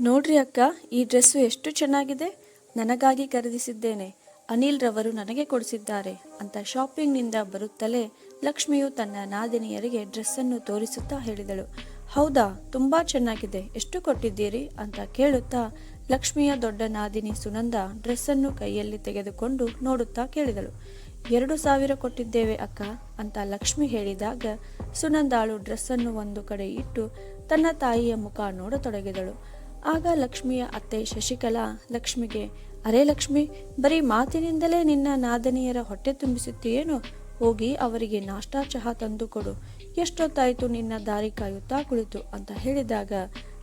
ನೋಡ್ರಿ ಅಕ್ಕ, ಈ ಡ್ರೆಸ್ಸು ಎಷ್ಟು ಚೆನ್ನಾಗಿದೆ? ನನಗಾಗಿ ಖರೀದಿಸಿದ್ದೇನೆ. ಅನಿಲ್ ರವರು ನನಗೆ ಕೊಡಿಸಿದ್ದಾರೆ ಅಂತ ಶಾಪಿಂಗ್ನಿಂದ ಬರುತ್ತಲೇ ಲಕ್ಷ್ಮಿಯು ತನ್ನ ನಾದಿನಿಯರಿಗೆ ಡ್ರೆಸ್ಸನ್ನು ತೋರಿಸುತ್ತಾ ಹೇಳಿದಳು. ಹೌದಾ, ತುಂಬಾ ಚೆನ್ನಾಗಿದೆ. ಎಷ್ಟು ಕೊಟ್ಟಿದ್ದೀರಿ? ಅಂತ ಕೇಳುತ್ತಾ ಲಕ್ಷ್ಮಿಯ ದೊಡ್ಡ ನಾದಿನಿ ಸುನಂದ ಡ್ರೆಸ್ಸನ್ನು ಕೈಯಲ್ಲಿ ತೆಗೆದುಕೊಂಡು ನೋಡುತ್ತಾ ಕೇಳಿದಳು. ಎರಡು ಸಾವಿರ ಕೊಟ್ಟಿದ್ದೇವೆ ಅಕ್ಕ ಅಂತ ಲಕ್ಷ್ಮಿ ಹೇಳಿದಾಗ ಸುನಂದಾಳು ಡ್ರೆಸ್ಸನ್ನು ಒಂದು ಕಡೆ ಇಟ್ಟು ತನ್ನ ತಾಯಿಯ ಮುಖ ನೋಡತೊಡಗಿದಳು. ಆಗ ಲಕ್ಷ್ಮಿಯ ಅತ್ತೆ ಶಶಿಕಲಾ ಲಕ್ಷ್ಮಿಗೆ, ಅರೆ ಲಕ್ಷ್ಮಿ, ಬರೀ ಮಾತಿನಿಂದಲೇ ನಿನ್ನ ನಾದನಿಯರ ಹೊಟ್ಟೆ ತುಂಬಿಸುತ್ತೀಯೇನು? ಹೋಗಿ ಅವರಿಗೆ ನಾಷ್ಟಾ ಚಹಾ ತಂದು ಕೊಡು. ಎಷ್ಟೊತ್ತಾಯಿತು ನಿನ್ನ ದಾರಿ ಕಾಯುತ್ತಾ ಕುಳಿತು? ಅಂತ ಹೇಳಿದಾಗ,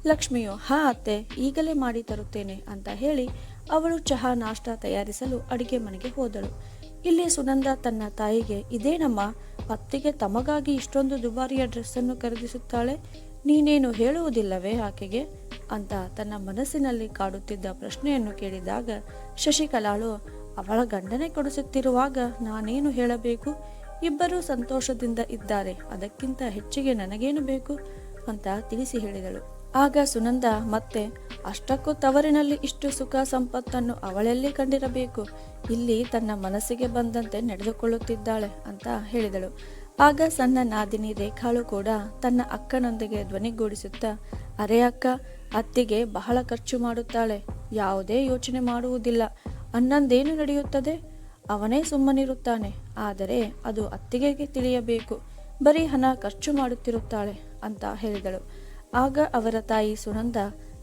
ಲಕ್ಷ್ಮಿಯು, ಹಾ ಅತ್ತೆ, ಈಗಲೇ ಮಾಡಿ ತರುತ್ತೇನೆ ಅಂತ ಹೇಳಿ ಅವಳು ಚಹಾ ನಾಷ್ಟಾ ತಯಾರಿಸಲು ಅಡಿಗೆ ಮನೆಗೆ ಹೋದಳು. ಇಲ್ಲಿ ಸುನಂದ ತನ್ನ ತಾಯಿಗೆ, ಇದೇನಮ್ಮ, ಅತ್ತಿಗೆ ತಮಗಾಗಿ ಇಷ್ಟೊಂದು ದುಬಾರಿಯ ಡ್ರೆಸ್ಸನ್ನು ಖರೀದಿಸುತ್ತಾಳೆ? ನೀನೇನು ಹೇಳುವುದಿಲ್ಲವೇ ಆಕೆಗೆ? ಅಂತ ತನ್ನ ಮನಸ್ಸಿನಲ್ಲಿ ಕಾಡುತ್ತಿದ್ದ ಪ್ರಶ್ನೆಯನ್ನು ಕೇಳಿದಾಗ ಶಶಿಕಲಾಳು ಅವಳ ಗಂಡನೆ ಕೊಡಿಸುತ್ತಿರುವಾಗ ನಾನೇನು ಹೇಳಬೇಕು? ಇಬ್ಬರೂ ಸಂತೋಷದಿಂದ ಇದ್ದಾರೆ, ಅದಕ್ಕಿಂತ ಹೆಚ್ಚಿಗೆ ನನಗೇನು ಬೇಕು? ಅಂತ ತಿಳಿಸಿ ಹೇಳಿದಳು. ಆಗ ಸುನಂದ, ಮತ್ತೆ ಅಷ್ಟಕ್ಕೂ ತವರಿನಲ್ಲಿ ಇಷ್ಟು ಸುಖ ಸಂಪತ್ತನ್ನು ಅವಳೆಲ್ಲಿ ಕಂಡಿರಬೇಕು? ಇಲ್ಲಿ ತನ್ನ ಮನಸ್ಸಿಗೆ ಬಂದಂತೆ ನಡೆದುಕೊಳ್ಳುತ್ತಿದ್ದಾಳೆ, ಅಂತ ಹೇಳಿದಳು. ಆಗ ಸಣ್ಣ ನಾದಿನಿ ರೇಖಾಳು ಕೂಡ ತನ್ನ ಅಕ್ಕನೊಂದಿಗೆ ಧ್ವನಿಗೂಡಿಸುತ್ತಾ, ಅರೆ ಅಕ್ಕ ಅತ್ತಿಗೆ ಬಹಳ ಖರ್ಚು ಮಾಡುತ್ತಾಳೆ. ಯಾವುದೇ ಯೋಚನೆ ಮಾಡುವುದಿಲ್ಲ. ಅನ್ನಂದೇನು ನಡೆಯುತ್ತದೆ? ಅವನೇ ಸುಮ್ಮನಿರುತ್ತಾನೆ. ಆದರೆ ಅದು ಅತ್ತಿಗೆಗೆ ತಿಳಿಯಬೇಕು. ಬರೀ ಹಣ ಖರ್ಚು ಮಾಡುತ್ತಿರುತ್ತಾಳೆ ಅಂತ ಹೇಳಿದಳು. ಆಗ ಅವರ ತಾಯಿ ಸುನಂದ,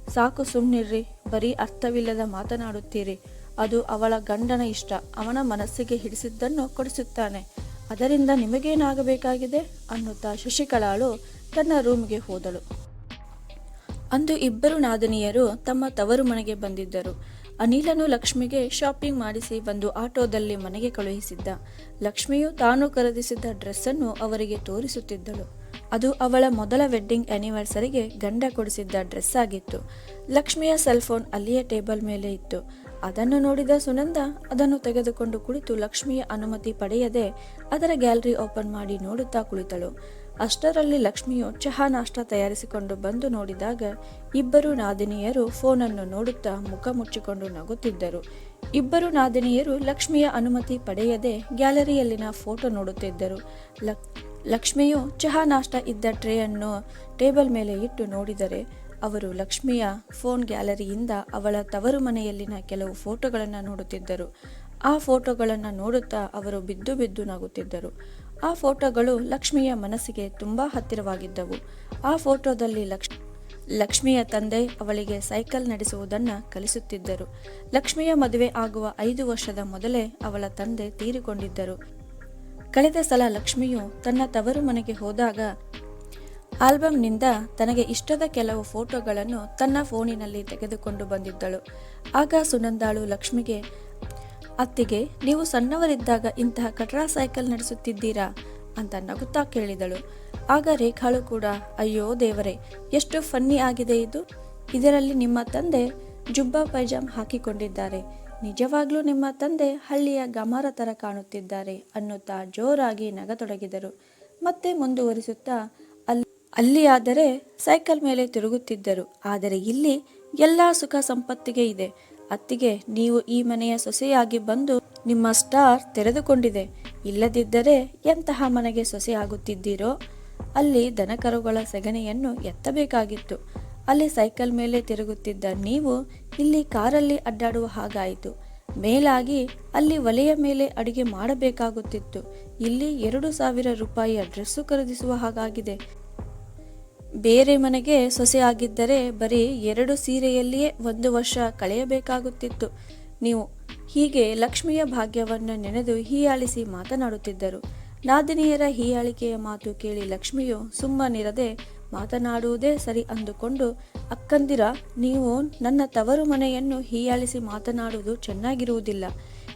ಸಾಕು ಸುಮ್ಮನಿರ್ರಿ ಬರೀ ಅರ್ಥವಿಲ್ಲದ ಮಾತನಾಡುತ್ತೀರಿ. ಅದು ಅವಳ ಗಂಡನ ಇಷ್ಟ. ಅವನ ಮನಸ್ಸಿಗೆ ಹಿಡಿಸಿದ್ದನ್ನು ಕೊಡಿಸುತ್ತಾನೆ. ಅದರಿಂದ ನಿಮಗೇನಾಗಬೇಕಾಗಿದೆ? ಅನ್ನುತ್ತಾ ಶಶಿಕಲಾಳು ತನ್ನ ರೂಮ್ಗೆ ಹೋದಳು. ಅಂದು ಇಬ್ಬರು ನಾದನಿಯರು ತಮ್ಮ ತವರು ಮನೆಗೆ ಬಂದಿದ್ದರು. ಅನಿಲನು ಲಕ್ಷ್ಮಿಗೆ ಶಾಪಿಂಗ್ ಮಾಡಿಸಿ ಬಂದು ಆಟೋದಲ್ಲಿ ಮನೆಗೆ ಕಳುಹಿಸಿದ್ದ. ಲಕ್ಷ್ಮಿಯು ತಾನು ಖರೀದಿಸಿದ್ದ ಡ್ರೆಸ್ಸನ್ನು ಅವರಿಗೆ ತೋರಿಸುತ್ತಿದ್ದಳು. ಅದು ಅವಳ ಮೊದಲ ವೆಡ್ಡಿಂಗ್ ಆನಿವರ್ಸರಿಗೆ ಗಂಡ ಕೊಡಿಸಿದ್ದ ಡ್ರೆಸ್ ಆಗಿತ್ತು. ಲಕ್ಷ್ಮಿಯ ಸೆಲ್ ಫೋನ್ ಅಲ್ಲಿಯೇ ಟೇಬಲ್ ಮೇಲೆ ಇತ್ತು. ಅದನ್ನು ನೋಡಿದ ಸುನಂದ ಅದನ್ನು ತೆಗೆದುಕೊಂಡು ಕುಳಿತು ಲಕ್ಷ್ಮಿಯ ಅನುಮತಿ ಪಡೆಯದೆ ಅದರ ಗ್ಯಾಲರಿ ಓಪನ್ ಮಾಡಿ ನೋಡುತ್ತಾ ಕುಳಿತಳು. ಅಷ್ಟರಲ್ಲಿ ಲಕ್ಷ್ಮಿಯು ಚಹಾ ನಾಷ್ಟ ತಯಾರಿಸಿಕೊಂಡು ಬಂದು ನೋಡಿದಾಗ ಇಬ್ಬರು ನಾದಿನಿಯರು ಫೋನನ್ನು ನೋಡುತ್ತಾ ಮುಖ ಮುಚ್ಚಿಕೊಂಡು ನಗುತ್ತಿದ್ದರು. ಇಬ್ಬರು ನಾದಿನಿಯರು ಲಕ್ಷ್ಮಿಯ ಅನುಮತಿ ಪಡೆಯದೆ ಗ್ಯಾಲರಿಯಲ್ಲಿನ ಫೋಟೋ ನೋಡುತ್ತಿದ್ದರು. ಲಕ್, ಲಕ್ಷ್ಮಿಯು ಚಹಾ ನಾಷ್ಟ ಇದ್ದ ಟ್ರೇಯನ್ನು ಟೇಬಲ್ ಮೇಲೆ ಇಟ್ಟು ನೋಡಿದರೆ ಅವರು ಲಕ್ಷ್ಮಿಯ ಫೋನ್ ಗ್ಯಾಲರಿಯಿಂದ ಅವಳ ತವರು ಮನೆಯಲ್ಲಿನ ಕೆಲವು ಫೋಟೋಗಳನ್ನು ನೋಡುತ್ತಿದ್ದರು. ಆ ಫೋಟೋಗಳನ್ನು ನೋಡುತ್ತಾ ಅವರು ಬಿದ್ದು ಬಿದ್ದು ನಗುತ್ತಿದ್ದರು. ಆ ಫೋಟೋಗಳು ಲಕ್ಷ್ಮಿಯ ಮನಸ್ಸಿಗೆ ತುಂಬಾ ಹತ್ತಿರವಾಗಿದ್ದವು. ಆ ಫೋಟೋದಲ್ಲಿ ಲಕ್ಷ್, ಲಕ್ಷ್ಮಿಯ ತಂದೆ ಅವಳಿಗೆ ಸೈಕಲ್ ನಡೆಸುವುದನ್ನು ಕಲಿಸುತ್ತಿದ್ದರು. ಲಕ್ಷ್ಮಿಯ ಮದುವೆ ಆಗುವ ಐದು ವರ್ಷದ ಮೊದಲೇ ಅವಳ ತಂದೆ ತೀರಿಕೊಂಡಿದ್ದರು. ಕಳೆದ ಸಲ ಲಕ್ಷ್ಮಿಯು ತನ್ನ ತವರು ಮನೆಗೆ ಹೋದಾಗ ಆಲ್ಬಮ್ನಿಂದ ತನಗೆ ಇಷ್ಟದ ಕೆಲವು ಫೋಟೋಗಳನ್ನು ತನ್ನ ಫೋನಿನಲ್ಲಿ ತೆಗೆದುಕೊಂಡು ಬಂದಿದ್ದಳು. ಆಗ ಸುನಂದಾಳು ಲಕ್ಷ್ಮಿಗೆ ಅತ್ತಿಗೆ, ನೀವು ಸಣ್ಣವರಿದ್ದಾಗ ಇಂತಹ ಕಟ್ರಾ ಸೈಕಲ್ ನಡೆಸುತ್ತಿದ್ದೀರಾ? ಅಂತ ನಗುತ್ತಾ ಕೇಳಿದಳು. ಆಗ ರೇಖಾಳು ಕೂಡ, ಅಯ್ಯೋ ದೇವರೇ, ಎಷ್ಟು ಫನ್ನಿ ಆಗಿದೆ ಇದು. ಇದರಲ್ಲಿ ನಿಮ್ಮ ತಂದೆ ಜುಬ್ಬಾ ಪೈಜಾಮ್ ಹಾಕಿಕೊಂಡಿದ್ದಾರೆ. ನಿಜವಾಗ್ಲೂ ನಿಮ್ಮ ತಂದೆ ಹಳ್ಳಿಯ ಗಮಾರ ತರ ಕಾಣುತ್ತಿದ್ದಾರೆ ಅನ್ನುತ್ತಾ ಜೋರಾಗಿ ನಗತೊಡಗಿದರು. ಮತ್ತೆ ಮುಂದುವರಿಸುತ್ತಾ ಅಲ್ಲಿ, ಅಲ್ಲಿಯಾದರೆ ಸೈಕಲ್ ಮೇಲೆ ತಿರುಗುತ್ತಿದ್ದರು. ಆದರೆ ಇಲ್ಲಿ ಎಲ್ಲ ಸುಖ ಸಂಪತ್ತಿಗೆ ಇದೆ. ಅತ್ತಿಗೆ, ನೀವು ಈ ಮನೆಯ ಸೊಸೆಯಾಗಿ ಬಂದು ನಿಮ್ಮ ಸ್ಟಾರ್ ತೆರೆದುಕೊಂಡಿದೆ. ಇಲ್ಲದಿದ್ದರೆ ಎಂತಹ ಮನೆಗೆ ಸೊಸೆಯಾಗುತ್ತಿದ್ದೀರೋ? ಅಲ್ಲಿ ದನಕರುಗಳ ಸೆಗಣಿಯನ್ನು ಎತ್ತಬೇಕಾಗಿತ್ತು. ಅಲ್ಲಿ ಸೈಕಲ್ ಮೇಲೆ ತಿರುಗುತ್ತಿದ್ದ ನೀವು ಇಲ್ಲಿ ಕಾರಲ್ಲಿ ಅಡ್ಡಾಡುವ ಹಾಗಾಯಿತು. ಮೇಲಾಗಿ ಅಲ್ಲಿ ಒಲೆಯ ಮೇಲೆ ಅಡಿಗೆ ಮಾಡಬೇಕಾಗುತ್ತಿತ್ತು. ಇಲ್ಲಿ ಎರಡು ಸಾವಿರ ರೂಪಾಯಿಯ ಡ್ರೆಸ್ಸು ಖರೀದಿಸುವ ಹಾಗಾಗಿದೆ. ಬೇರೆ ಮನೆಗೆ ಸೊಸೆಯಾಗಿದ್ದರೆ ಬರೀ ಎರಡು ಸೀರೆಯಲ್ಲಿಯೇ ಒಂದು ವರ್ಷ ಕಳೆಯಬೇಕಾಗುತ್ತಿತ್ತು. ನೀವು ಹೀಗೆ ಲಕ್ಷ್ಮಿಯ ಭಾಗ್ಯವನ್ನು ನೆನೆದು ಹೀಯಾಳಿಸಿ ಮಾತನಾಡುತ್ತಿದ್ದರು. ನಾದಿನಿಯರ ಹೀಯಾಳಿಕೆಯ ಮಾತು ಕೇಳಿ ಲಕ್ಷ್ಮಿಯು ಸುಮ್ಮನಿರದೆ ಮಾತನಾಡುವುದೇ ಸರಿ ಅಂದುಕೊಂಡು, ಅಕ್ಕಂದಿರ, ನೀವು ನನ್ನ ತವರು ಮನೆಯನ್ನು ಹೀಯಾಳಿಸಿ ಮಾತನಾಡುವುದು ಚೆನ್ನಾಗಿರುವುದಿಲ್ಲ.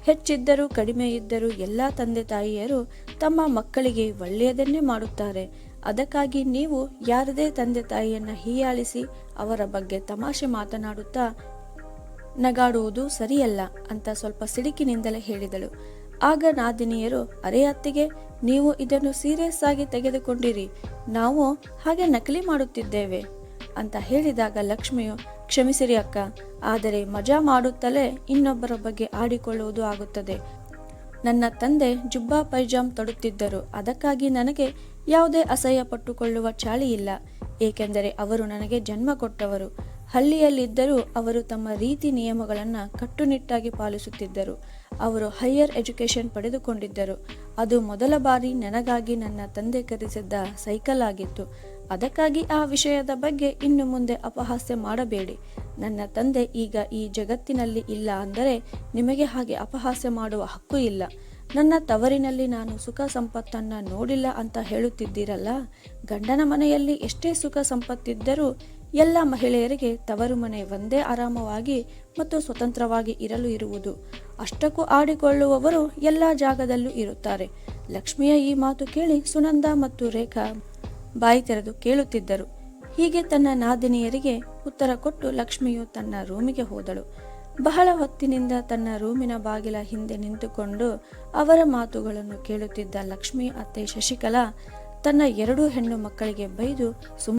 ಹೆಚ್ಚಿದ್ದರೂ ಕಡಿಮೆ ಇದ್ದರೂ ಎಲ್ಲ ತಂದೆ ತಾಯಿಯರು ತಮ್ಮ ಮಕ್ಕಳಿಗೆ ಒಳ್ಳೆಯದನ್ನೇ ಮಾಡುತ್ತಾರೆ. ಅದಕ್ಕಾಗಿ ನೀವು ಯಾರದೇ ತಂದೆ ತಾಯಿಯನ್ನ ಹೀಯಾಳಿಸಿ ಅವರ ಬಗ್ಗೆ ತಮಾಷೆ ಮಾತನಾಡುತ್ತಾ ನಗಾಡುವುದು ಸರಿಯಲ್ಲ ಅಂತ ಸ್ವಲ್ಪ ಸಿಡುಕಿನಿಂದಲೇ ಹೇಳಿದಳು. ಆಗ ನಾದಿನಿಯರು, ಅರೆ ಅತ್ತಿಗೆ, ನೀವು ಇದನ್ನು ಸೀರಿಯಸ್ ಆಗಿ ತೆಗೆದುಕೊಂಡಿರಿ. ನಾವು ಹಾಗೆ ನಕಲಿ ಮಾಡುತ್ತಿದ್ದೇವೆ ಅಂತ ಹೇಳಿದಾಗ ಲಕ್ಷ್ಮಿಯು, ಕ್ಷಮಿಸಿರಿ ಅಕ್ಕ, ಆದರೆ ಮಜಾ ಮಾಡುತ್ತಲೇ ಇನ್ನೊಬ್ಬರ ಬಗ್ಗೆ ಆಡಿಕೊಳ್ಳುವುದು ಆಗುತ್ತದೆ. ನನ್ನ ತಂದೆ ಜುಬ್ಬಾ ಪೈಜಾಮ್ ತೊಡುತ್ತಿದ್ದರು. ಅದಕ್ಕಾಗಿ ನನಗೆ ಯಾವುದೇ ಅಸಹ್ಯ ಪಟ್ಟುಕೊಳ್ಳುವ ಚಾಳಿ ಇಲ್ಲ, ಏಕೆಂದರೆ ಅವರು ನನಗೆ ಜನ್ಮ ಕೊಟ್ಟವರು. ಹಳ್ಳಿಯಲ್ಲಿದ್ದರೂ ಅವರು ತಮ್ಮ ರೀತಿ ನಿಯಮಗಳನ್ನು ಕಟ್ಟುನಿಟ್ಟಾಗಿ ಪಾಲಿಸುತ್ತಿದ್ದರು. ಅವರು ಹೈಯರ್ ಎಜುಕೇಷನ್ ಪಡೆದುಕೊಂಡಿದ್ದರು. ಅದು ಮೊದಲ ಬಾರಿ ನನಗಾಗಿ ನನ್ನ ತಂದೆ ಕರೆಸಿದ್ದ ಸೈಕಲ್ ಆಗಿತ್ತು. ಅದಕ್ಕಾಗಿ ಆ ವಿಷಯದ ಬಗ್ಗೆ ಇನ್ನು ಮುಂದೆ ಅಪಹಾಸ್ಯ ಮಾಡಬೇಡಿ. ನನ್ನ ತಂದೆ ಈಗ ಈ ಜಗತ್ತಿನಲ್ಲಿ ಇಲ್ಲ ಅಂದರೆ ನಿಮಗೆ ಹಾಗೆ ಅಪಹಾಸ್ಯ ಮಾಡುವ ಹಕ್ಕು ಇಲ್ಲ. ನನ್ನ ತವರಿನಲ್ಲಿ ನಾನು ಸುಖ ಸಂಪತ್ತನ್ನು ನೋಡಿಲ್ಲ ಅಂತ ಹೇಳುತ್ತಿದ್ದೀರಲ್ಲ? ಗಂಡನ ಮನೆಯಲ್ಲಿ ಎಷ್ಟೇ ಸುಖ ಸಂಪತ್ತಿದ್ದರೂ ಎಲ್ಲ ಮಹಿಳೆಯರಿಗೆ ತವರು ಮನೆ ಒಂದೇ ಆರಾಮವಾಗಿ ಮತ್ತು ಸ್ವತಂತ್ರವಾಗಿ ಇರಲು ಇರುವುದು. ಅಷ್ಟಕ್ಕೂ ಆಡಿಕೊಳ್ಳುವವರು ಎಲ್ಲ ಜಾಗದಲ್ಲೂ ಇರುತ್ತಾರೆ. ಲಕ್ಷ್ಮಿಯ ಈ ಮಾತು ಕೇಳಿ ಸುನಂದ ಮತ್ತು ರೇಖಾ ಬಾಯಿ ತೆರೆದು ಕೇಳುತ್ತಿದ್ದರು. ಹೀಗೆ ತನ್ನ ನಾದಿನಿಯರಿಗೆ ಉತ್ತರ ಕೊಟ್ಟು ಲಕ್ಷ್ಮಿಯು ತನ್ನ ರೂಮಿಗೆ ಹೋದಳು. ಬಹಳ ಹೊತ್ತಿನಿಂದ ತನ್ನ ರೂಮಿನ ಬಾಗಿಲ ಹಿಂದೆ ನಿಂತುಕೊಂಡು ಅವರ ಮಾತುಗಳನ್ನು ಕೇಳುತ್ತಿದ್ದ ಲಕ್ಷ್ಮಿ, ಅತ್ತೆ ಶಶಿಕಲಾ ತನ್ನ ಎರಡೂ ಹೆಣ್ಣು ಮಕ್ಕಳಿಗೆ ಬೈದು ಸುಮ್,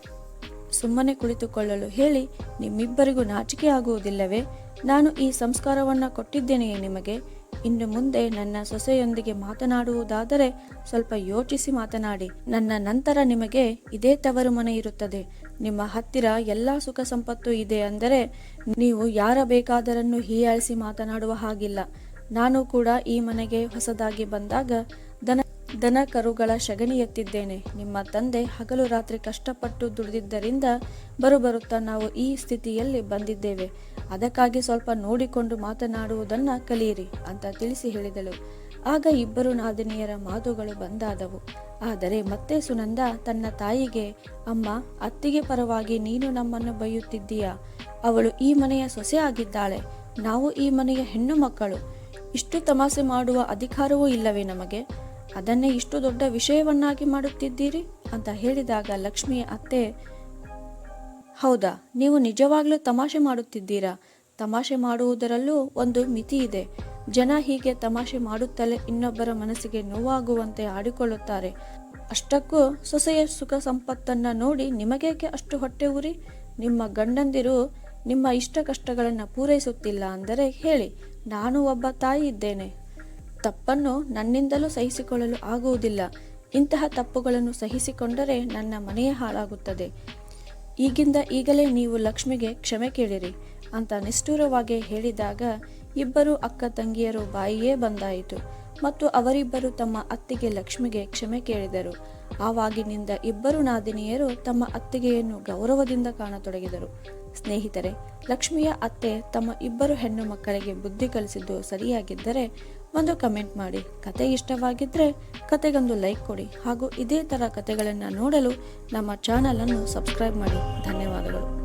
ಸುಮ್ಮನೆ ಕುಳಿತುಕೊಳ್ಳಲು ಹೇಳಿ, ನಿಮ್ಮಿಬ್ಬರಿಗೂ ನಾಚಿಕೆ ಆಗುವುದಿಲ್ಲವೇ? ನಾನು ಈ ಸಂಸ್ಕಾರವನ್ನು ಕೊಟ್ಟಿದ್ದೇನೆಯೇ ನಿಮಗೆ? ಇನ್ನು ಮುಂದೆ ನನ್ನ ಸೊಸೆಯೊಂದಿಗೆ ಮಾತನಾಡುವುದಾದರೆ ಸ್ವಲ್ಪ ಯೋಚಿಸಿ ಮಾತನಾಡಿ. ನನ್ನ ನಂತರ ನಿಮಗೆ ಇದೇ ತವರು ಮನೆ ಇರುತ್ತದೆ. ನಿಮ್ಮ ಹತ್ತಿರ ಎಲ್ಲ ಸುಖ ಸಂಪತ್ತು ಇದೆ ಅಂದರೆ ನೀವು ಯಾರ ಬೇಕಾದರನ್ನು ಹೀಯಾಳಿಸಿ ಮಾತನಾಡುವ ಹಾಗಿಲ್ಲ. ನಾನು ಕೂಡ ಈ ಮನೆಗೆ ಹೊಸದಾಗಿ ಬಂದಾಗ ದನ ಕರುಗಳ ಶಗಣಿ ಎತ್ತಿದ್ದೇನೆ. ನಿಮ್ಮ ತಂದೆ ಹಗಲು ರಾತ್ರಿ ಕಷ್ಟಪಟ್ಟು ದುಡಿದಿದ್ದರಿಂದ ಬರುಬರುತ್ತಾ ನಾವು ಈ ಸ್ಥಿತಿಯಲ್ಲಿ ಬಂದಿದ್ದೇವೆ. ಅದಕ್ಕಾಗಿ ಸ್ವಲ್ಪ ನೋಡಿಕೊಂಡು ಮಾತನಾಡುವುದನ್ನು ಕಲಿಯಿರಿ ಅಂತ ತಿಳಿಸಿ ಹೇಳಿದಳು. ಆಗ ಇಬ್ಬರು ನಾದಿನಿಯರ ಮಾತುಗಳು ಬಂದಾದವು. ಆದರೆ ಮತ್ತೆ ಸುನಂದ ತನ್ನ ತಾಯಿಗೆ, ಅಮ್ಮ, ಅತ್ತಿಗೆ ಪರವಾಗಿ ನೀನು ನಮ್ಮನ್ನು ಬೈಯುತ್ತಿದ್ದೀಯಾ? ಅವಳು ಈ ಮನೆಯ ಸೊಸೆ ಆಗಿದ್ದಾಳೆ. ನಾವು ಈ ಮನೆಯ ಹೆಣ್ಣು ಮಕ್ಕಳು. ಇಷ್ಟು ತಮಾಷೆ ಮಾಡುವ ಅಧಿಕಾರವೂ ಇಲ್ಲವೇ ನಮಗೆ? ಅದನ್ನೇ ಇಷ್ಟು ದೊಡ್ಡ ವಿಷಯವನ್ನಾಗಿ ಮಾಡುತ್ತಿದ್ದೀರಿ ಅಂತ ಹೇಳಿದಾಗ ಲಕ್ಷ್ಮಿ ಅತ್ತೆ, ಹೌದಾ, ನೀವು ನಿಜವಾಗ್ಲೂ ತಮಾಷೆ ಮಾಡುತ್ತಿದ್ದೀರಾ? ತಮಾಷೆ ಮಾಡುವುದರಲ್ಲೂ ಒಂದು ಮಿತಿ ಇದೆ. ಜನ ಹೀಗೆ ತಮಾಷೆ ಮಾಡುತ್ತಲೇ ಇನ್ನೊಬ್ಬರ ಮನಸ್ಸಿಗೆ ನೋವಾಗುವಂತೆ ಆಡಿಕೊಳ್ಳುತ್ತಾರೆ. ಅಷ್ಟಕ್ಕೂ ಸೊಸೆಯ ಸುಖ ಸಂಪತ್ತನ್ನ ನೋಡಿ ನಿಮಗೇಕೆ ಅಷ್ಟು ಹೊಟ್ಟೆ ಉರಿ? ನಿಮ್ಮ ಗಂಡಂದಿರು ನಿಮ್ಮ ಇಷ್ಟ ಕಷ್ಟಗಳನ್ನು ಪೂರೈಸುತ್ತಿಲ್ಲ ಅಂದರೆ ಹೇಳಿ, ನಾನು ಒಬ್ಬ ತಾಯಿ ಇದ್ದೇನೆ. ತಪ್ಪನ್ನು ನನ್ನಿಂದಲೂ ಸಹಿಸಿಕೊಳ್ಳಲು ಆಗುವುದಿಲ್ಲ. ಇಂತಹ ತಪ್ಪುಗಳನ್ನು ಸಹಿಸಿಕೊಂಡರೆ ನನ್ನ ಮನೆಯೇ ಹಾಳಾಗುತ್ತದೆ. ಈಗಿಂದ ಈಗಲೇ ನೀವು ಲಕ್ಷ್ಮಿಗೆ ಕ್ಷಮೆ ಕೇಳಿರಿ ಅಂತ ನಿಷ್ಠೂರವಾಗಿ ಹೇಳಿದಾಗ ಇಬ್ಬರು ಅಕ್ಕ ತಂಗಿಯರು ಬಾಯಿಯೇ ಬಂದಾಯಿತು ಮತ್ತು ಅವರಿಬ್ಬರು ತಮ್ಮ ಅತ್ತಿಗೆ ಲಕ್ಷ್ಮಿಗೆ ಕ್ಷಮೆ ಕೇಳಿದರು. ಆವಾಗಿನಿಂದ ಇಬ್ಬರು ನಾದಿನಿಯರು ತಮ್ಮ ಅತ್ತಿಗೆಯನ್ನು ಗೌರವದಿಂದ ಕಾಣತೊಡಗಿದರು. ಸ್ನೇಹಿತರೆ, ಲಕ್ಷ್ಮಿಯ ಅತ್ತೆ ತಮ್ಮ ಇಬ್ಬರು ಹೆಣ್ಣು ಮಕ್ಕಳಿಗೆ ಬುದ್ಧಿ ಕಲಿಸಿದ್ದು ಸರಿಯಾಗಿದ್ದರೆ ಒಂದು ಕಮೆಂಟ್ ಮಾಡಿ. ಕತೆ ಇಷ್ಟವಾಗಿದ್ದರೆ ಕತೆಗೊಂದು ಲೈಕ್ ಕೊಡಿ ಹಾಗೂ ಇದೇ ಥರ ಕತೆಗಳನ್ನು ನೋಡಲು ನಮ್ಮ ಚಾನಲನ್ನು ಸಬ್ಸ್ಕ್ರೈಬ್ ಮಾಡಿ. ಧನ್ಯವಾದಗಳು.